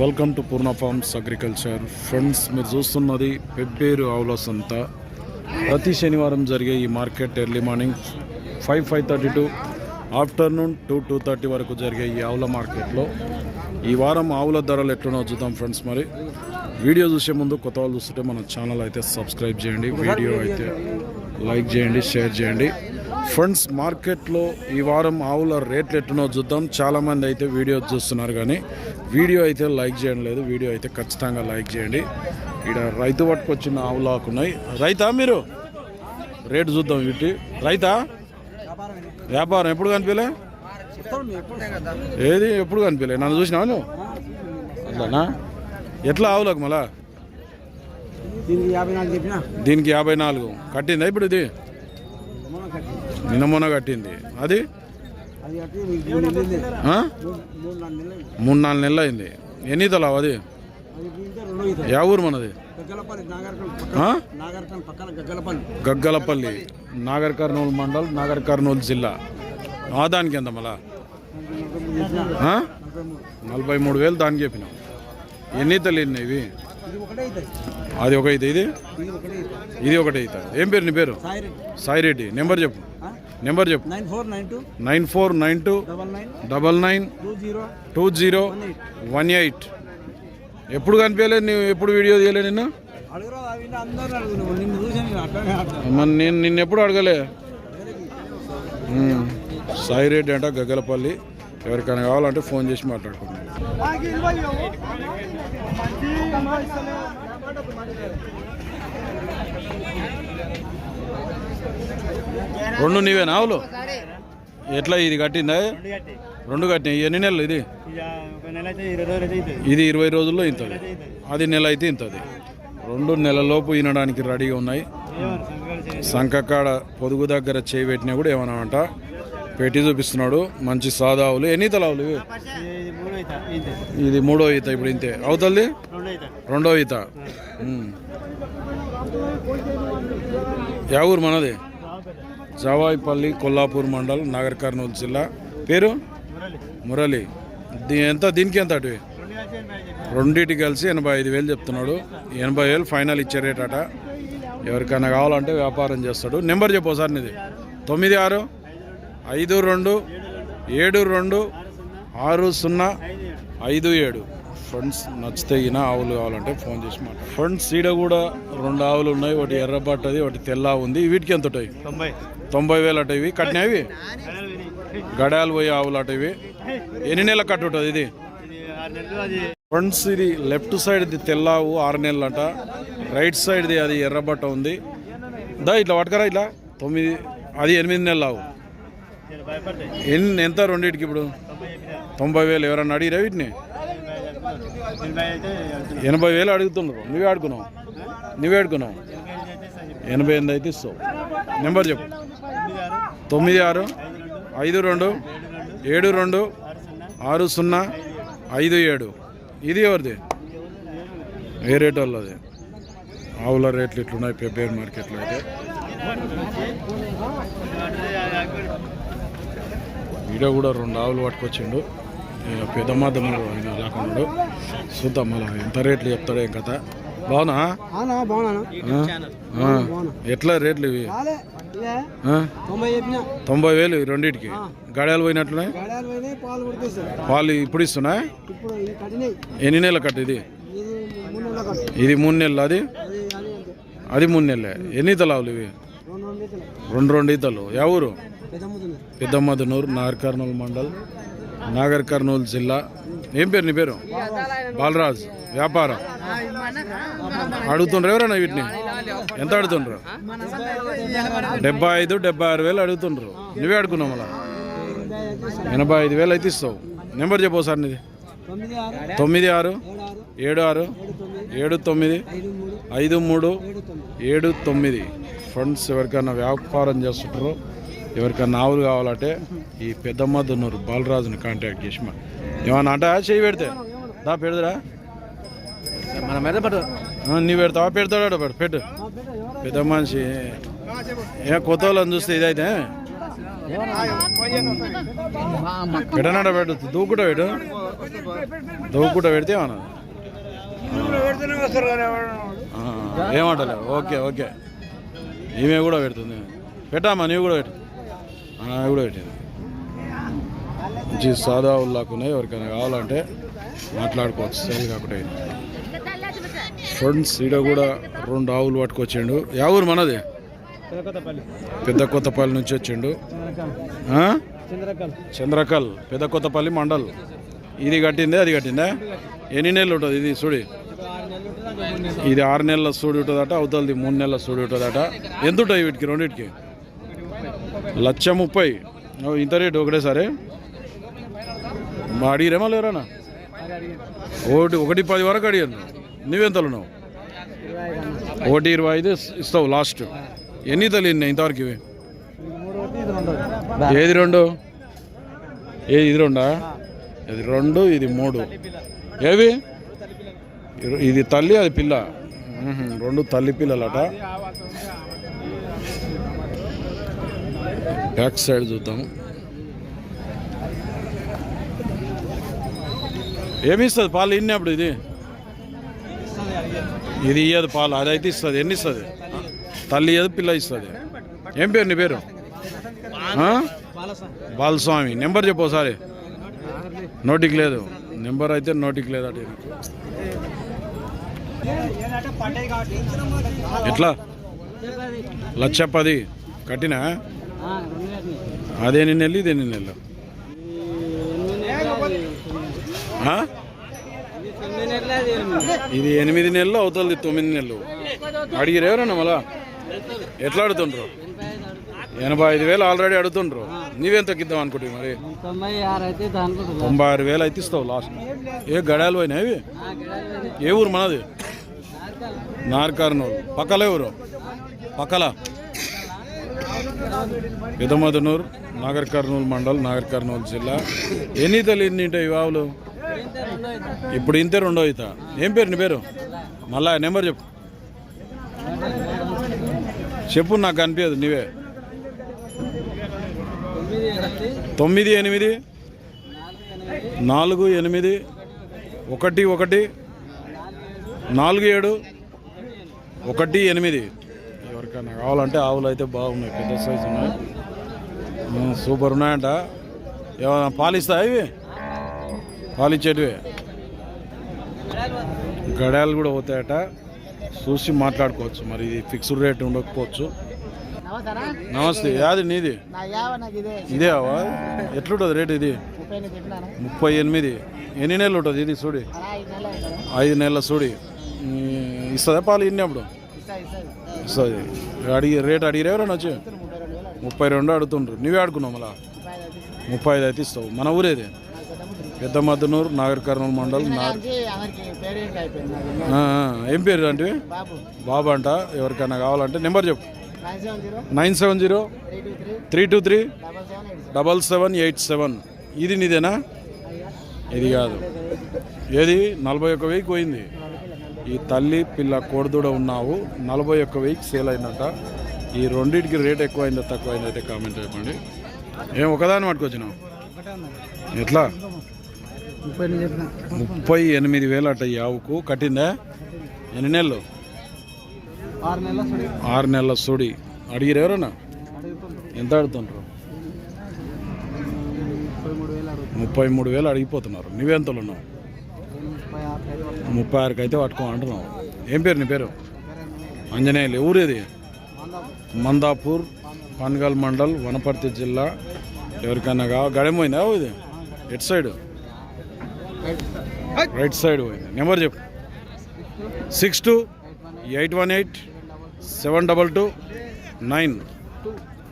Welcome to Purna farms agriculture. Friends మీరు చూస్తున్నది పెబ్బేరు ఆవుల సంత. ప్రతి శనివారం జరిగే ఈ market early morning five five thirty to afternoon two two thirty వరకు జరిగే ఈ ఆవుల మార్కెట్లో. ఈ వారం ఆవుల ధరలు ఎట్లనో చూద్దాం ఫ్రెండ్స్ మరి. వీడియో చూసే ముందు కొత్త వాళ్ళు చూస్తుంటే మన ఛానల్ అయితే సబ్స్క్రైబ్ చేయండి. వీడియో అయితే లైక్ చేయండి షేర్ చేయండి. ఫ్రెండ్స్ మార్కెట్లో ఈ వారం ఆవుల రేట్లు ఎట్టునో చూద్దాం. చాలామంది అయితే వీడియో చూస్తున్నారు కానీ వీడియో అయితే లైక్ చేయడం లేదు. వీడియో అయితే ఖచ్చితంగా లైక్ చేయండి. ఇక్కడ రైతు పట్టుకొచ్చిన ఆవులు ఆకున్నాయి. రైతా మీరు? రేటు చూద్దాం వీటి. రైతా? వ్యాపారం ఎప్పుడు కనిపించలే? ఏది? ఎప్పుడు కనిపించలే? నన్ను చూసినావు నువ్వు? అట్లానా? ఎట్లా ఆవులకు మళ్ళా? దీనికి యాభై నాలుగు దీనికి కట్టిందా ఇప్పుడు ఇది? నిన్న మొన్న కట్టింది. అది? మూడు నాలుగు నెలలు అయింది. ఎన్ని తలావు అది? యా ఊరు మనది? గగ్గలపల్లి నాగర్ కర్నూలు మండల్ నాగర్ కర్నూలు జిల్లా. ఆదానికి ఎంత మళ్ళా? నలభై మూడు. వేలు దానికి చెప్పినాం. ఎన్ని తల్లి ఇవి? అది ఒక అయితే ఇది? ఇది ఒకటే అవుతా ఏం పేరు నీ పేరు? సాయి రెడ్డి సాయిరెడ్డి. నెంబర్ చెప్పు. నెంబర్ చెప్పు. Nine four nine two. Double nine. Two zero. One eight. ఎప్పుడు కనిపించలేదు నువ్వు ఎప్పుడు వీడియో తీయలే నిన్ను? నేను నిన్ను ఎప్పుడు అడగలే. సాయిరెడ్డి అంట గగ్గలపల్లి ఎవరికైనా కావాలంటే ఫోన్ చేసి మాట్లాడుకుందాం. రెండు నీవేనా ఆవులు? ఎట్లా ఇది కట్టిందా? రెండు కట్టినాయి ఎన్ని నెలలు ఇది? ఇది ఇరవై రోజుల్లో ఇంతది. అది నెల అయితే ఇంతది. రెండు నెలలోపు ఈనడానికి రెడీగా ఉన్నాయి. సంకకాడ పొదుగు దగ్గర చేయి పెట్టినా కూడా ఏమన్నా అంట. పెట్టి చూపిస్తున్నాడు. మంచి సాదావులు ఎన్ని తలావులు ఇది మూడో ఈత ఇప్పుడు ఇంతే. అవుతుంది రెండు ఈత. యా ఊరు మనది? జవాయిపల్లి కొల్లాపూర్ మండల్ నాగర్ కర్నూలు జిల్లా. పేరు? మురళి. ఎంత? దీనికి ఎంత అటు? రెండింటికి కలిసి ఎనభై ఐదు వేలు చెప్తున్నాడు. ఎనభై వేలు ఫైనల్ ఇచ్చే రేట్ అట. ఎవరికైనా కావాలంటే వ్యాపారం చేస్తాడు. నెంబర్ చెప్పు సార్ నీది. తొమ్మిది ఆరు ఐదు రెండు ఏడు రెండు ఆరు సున్నా ఐదు ఏడు. ఫ్రెండ్స్ నచ్చితే ఈయన ఆవులు కావాలంటే ఫోన్ చేసి మాట ఫ్రెండ్స్ ఈడ కూడా రెండు ఆవులు ఉన్నాయి. ఒకటి ఎర్రబట్టది ఒకటి తెల్ల ఉంది. వీటికి ఎంత ఉంటాయి? తొంభై. వేలు అట ఇవి. కట్టినవి గడాలు పోయే ఆవులు అట ఇవి. ఎన్ని నెలల కట్టు ఉంటుంది ఇది? నెలలు ఫ్రంట్స్ ఇది లెఫ్ట్ సైడ్ది తెల్లావు ఆరు నెలలట రైట్ సైడ్ది అది ఎర్రబట్ట ఉంది. దా ఇట్లా పట్టుకరా ఇట్లా. తొమ్మిది అది ఎనిమిది నెలలు ఆవు. ఎంత రెండింటికి ఇప్పుడు? తొంభై వేలు ఎవరన్నా అడిగిరా వీటిని? ఎనభై వేలు అడుగుతున్నారు నువ్వే ఆడుకున్నావు నువ్వే ఆడుకున్నావు ఎనభై ఎనిమిది అయితే ఇస్తావు. నెంబర్ చెప్పు. తొమ్మిది ఆరు ఐదు రెండు ఏడు రెండు ఆరు సున్నా ఐదు ఏడు. ఇది ఎవరిది? ఏ రేట్ వాళ్ళది? ఆవుల రేట్లు ఇట్లున్నాయి పెబ్బేరు మార్కెట్లో అయితే. వీడియో కూడా రెండు ఆవులు పట్టుకొచ్చిండు. ఈయన పెద్ద మాధ్యమంలో ఆయన రాకున్నాడు చూద్దాం మళ్ళీ ఎంత రేట్లు చెప్తాడో ఏం కథ. బాగునా. ఎట్లా రేట్లు ఇవి? తొంభై వేలు ఈ రెండింటికి? గడియాలు పోయినట్లున్నాయి? పాలు ఇప్పుడు ఇస్తున్నా? ఎన్ని నెలల కట్ట ఇది? ఇది మూడు నెలల అది? అది మూడు నెలలే. ఎన్ని ఈతలు ఇవి? రెండు రెండు ఇతలు రెండు పెద్దమ్మదనూరు నాగర్ కర్నూలు మండల్ నాగర్ కర్నూలు జిల్లా. ఏం పేరు నీ పేరు? బాలరాజ్ వ్యాపారం. అడుగుతుండ్రు ఎవరన్నా వీటిని? ఎంత అడుగుతుండ్రు? డెబ్బై ఐదు డెబ్బై ఆరు వేలు అడుగుతుండ్రు. నువ్వే అడుగున్నావు మళ్ళా? ఎనభై ఐదు వేలు అయితే ఇస్తావు. నెంబర్ చెప్పు సార్ నీది. తొమ్మిది ఆరు ఏడు ఆరు ఏడు తొమ్మిది ఐదు మూడు ఏడు తొమ్మిది. ఫ్రెండ్స్ ఎవరికైనా వ్యాపారం చేస్తుంటారు ఎవరికైనా ఆవులు కావాలంటే ఈ పెద్దమ్మ దున్నూరు బాలరాజుని కాంటాక్ట్ చేసి మా ఏమన్నా అంట? చేయి పెడితే. దా పెడదురా. మన మీద పట్టు నీ పెడతావా? పెడతాడా? పెట్టు పెట్టు. పెద్ద మనిషి. ఏ కొత్త వాళ్ళని చూస్తే ఇదైతే? ఎడనాడ పెట్టు? దూకుట పెట్టు. దూకుట పెడితే ఏమన్నా? ఏమంటలే? Okay okay. ఈమె కూడా పెడుతుంది. పెట్టామా నీవు కూడా పెట్టు. కూడా పెట్టింది. మంచి సాదా ఉల్లాకున్నాయి ఎవరికైనా కావాలంటే మాట్లాడుకోవచ్చు సేల్ కాకుండా ఫ్రెండ్స్ ఈడ కూడా రెండు ఆవులు పట్టుకొచ్చిండు. యా ఊరు మనది? పెద్ద కొత్తపల్లి నుంచి వచ్చిండు? చంద్రకల్ చంద్రకల్ పెద్ద కొత్తపల్లి మండల్. ఇది కట్టిందే అది కట్టిందా? ఎన్ని నెలలు ఉంటుంది ఇది చూడి ఇది ఆరు నెలల సూడి ఉంటుందట అవతలది మూడు నెలల సూడి ఉంటుందట. ఎంత ఉంటాయి వీటికి రెండింటికి? లక్ష ముప్పై. ఓ, ఇంత రేటు ఒకటేసారి సరే. అడిగిరేమా లేరానా? ఒకటి ఒకటి పది వరకు అడిగాను. నువ్వెంతలు ఉన్నావు ఒకటి ఇరవై ఐదు ఇస్తావు లాస్ట్. ఎన్ని తల్లి ఇంతవరకు ఇవి? ఏది రెండు? ఏది ఇది రెండా? ఇది రెండు ఇది మూడు. ఏవి? ఇది తల్లి అది పిల్ల. రెండు తల్లి పిల్లలట. బ్యాక్ సైడ్ చూద్దాం. ఏమి ఇస్తుంది పాలు ఇన్నప్పుడు ఇది? ఇది ఇయ్యదు పాలు అదైతే ఇస్తుంది ఎన్ని ఇస్తుంది? తల్లి ఇయ్యదు పిల్ల ఇస్తుంది. ఏం పేరు నీ పేరు? బాలస్వామి. నెంబర్ చెప్పు ఒకసారి. నోటికి లేదు. నెంబర్ అయితే నోటికి లేదు అటు ఎట్లా? లక్ష పది కట్టినా? అదే నిన్న వెళ్ళి ఇదే నిన్న నెల ఇది ఎనిమిది నెలలు అవుతుంది తొమ్మిది నెలలు. అడిగిరు ఎవరన్నా మళ్ళా? ఎట్లా అడుగుతుండ్రు? ఎనభై ఐదు వేలు ఆల్రెడీ అడుగుతుండ్రు. నీవెంత ఇద్దాం అనుకుంటున్నావు మరి? తొంభై ఆరు వేలు అయితే ఇస్తావు లాస్ట్ ఏ గడాలు పోయినాయి అవి? ఏ ఊరు మనది? నార్కర్నూలు. పక్కల ఎవరు? పక్కల. పెదమదనూరు నాగర్ కర్నూలు మండల్ నాగర్ కర్నూలు జిల్లా. ఎన్ని తల్లి ఎన్ని ఉంటాయి ఈ ఇప్పుడు ఇంతే రెండో అవుతా ఏం పేరు నీ పేరు? మళ్ళా నెంబర్ చెప్పు. చెప్పు నాకు కనిపించదు నీవే. తొమ్మిది ఎనిమిది. నాలుగు ఎనిమిది. ఒకటి ఒకటి. నాలుగు ఏడు. ఒకటి ఎనిమిది. ఎవరికైనా కావాలంటే ఆవులు అయితే బాగున్నాయి పెద్ద సైజు ఉన్నాయి. సూపర్ ఉన్నాయంట. ఏమైనా పాలిస్తాయా ఇవి? పాలిచ్చేటివి. గడాలు కూడా పోతాయట. చూసి మాట్లాడుకోవచ్చు మరి ఇది ఫిక్స్డ్ రేట్ ఉండకపోవచ్చు. నమస్తే యాది నీది? ఇదే. అవా ఎట్లుంటుంది రేట్ ఇది? ముప్పై ఎనిమిది ఎన్ని నెలలు ఉంటుంది ఇది చూడి ఐదు నెలలు అవుతారా ఐదు నెలల చూడి ఇస్తుందా పాలు ఇన్నప్పుడు ఇస్తుంది అడిగి రేట్ అడిగిరే ఎవరైనా వచ్చి? ముప్పై రెండు అడుగుతుండ్రు. నువ్వే ఆడుకున్నావు మళ్ళా? ముప్పై ఐదు అయితే ఇస్తావు. మన ఊరేది పెద్ద ముద్దు. పెద్ద మద్దనూరు నాగర్ కర్నూలు మండల్ ఏం పేరు అంటే? బాబు. అంట. ఎవరికైనా కావాలంటే నెంబర్ చెప్పు. Nine seven zero. Three two three. Double seven eight. Seven ఇది నీదేనా? ఇది కాదు. ఏది? నలభై ఒక్క వెయ్యికి పోయింది. ఈ తల్లి పిల్ల కోడిదూడ ఉన్నావు. నలభై ఒక్క వెయ్యికి సేల్ అయిందట. ఈ రెండింటికి రేట్ ఎక్కువైందో తక్కువైందో అయితే కామెంట్ చెప్పండి ఏం ఒకదాన్ని పట్టుకొచ్చినావు? ఎట్లా? ముప్పై ఎనిమిది వేలు అట్ట ఈ ఆవుకు. కట్టిందా? ఎన్ని నెలలు? ఆరు నెలల సుడి. అడిగిరు ఎవరన్నా? ఎంత అడుగుతుంటారు ముప్పై మూడు వేలు ముప్పై మూడు వేలు అడిగిపోతున్నారు. నువ్వెంతలు ఉన్నావు ముప్పై ఆరుకి అయితే పట్టుకో అంటున్నావు. ఏం పేరు నీ పేరు? అంజనేయులు ఊరేది మందాపూర్ పన్గల్ మండల్ వనపర్తి జిల్లా ఎవరికైనా కావ గడెపోయిందా ఇది? ఎట్ సైడ్? రైట్ సైడ్ పోయింది. నెంబర్ చెప్పు. Six two eight one eight seven double two nine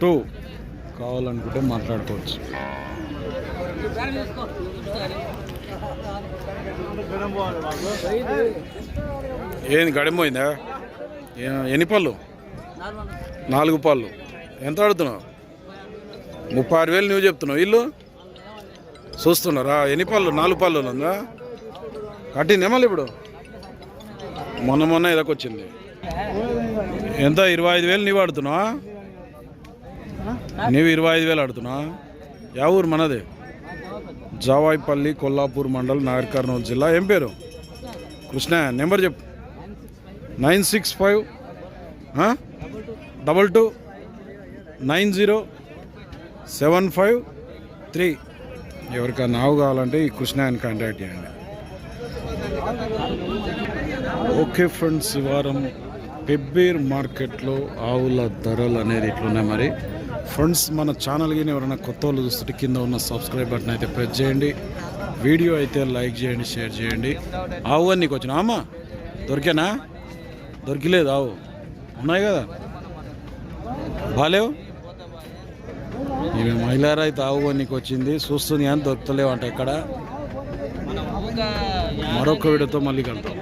two. కావాలనుకుంటే మాట్లాడుకోవచ్చు. ఏంది గడిపోయిందా ఎన్ని పళ్ళు? నాలుగు పళ్ళు. ఎంత ఆడుతున్నావు? ముప్పై ఆరు వేలు నువ్వు చెప్తున్నావు. ఇల్లు? చూస్తున్నారా? ఎన్ని పళ్ళు? నాలుగు పళ్ళు ఉందా? కట్టింది మళ్ళీ ఇప్పుడు? మొన్న మొన్న ఇదకొచ్చింది. ఎంత? ఇరవై ఐదు వేలు నీవు ఆడుతున్నావా? నీవు ఇరవై ఐదు వేలు ఆడుతున్నా యా ఊరు మనదే. జావాయిపల్లి కొల్లాపూర్ మండల్ నాగర్ కర్నూలు జిల్లా. ఏం పేరు? కృష్ణ నెంబర్ చెప్పు. Nine six five double two nine zero seven five three. ఎవరికైనా నావు కావాలంటే ఈ కృష్ణాయని కాంటాక్ట్ చేయండి. ఓకే ఫ్రెండ్స్ ఈ వారం పెబ్బేర్ మార్కెట్లో ఆవుల ధరలు అనేది ఇట్లున్నాయి మరి? ఫ్రెండ్స్ మన ఛానల్ కానీ ఎవరైనా కొత్త వాళ్ళు చూస్తుంటే కింద ఉన్న సబ్స్క్రైబ్ బటన్ అయితే ప్రెస్ చేయండి. వీడియో అయితే లైక్ చేయండి షేర్ చేయండి. ఆవు అని నీకు వచ్చిన అమ్మా దొరికేనా? దొరికిలేదు ఆవు. ఉన్నాయి కదా. బాలేవు? ఇవి మహిళారా అయితే ఆవు అని నీకు వచ్చింది. చూస్తుంది కానీ దొరుకుతలేవు అంట ఇక్కడ మరొక వీడియోతో మళ్ళీ కలుద్దాం.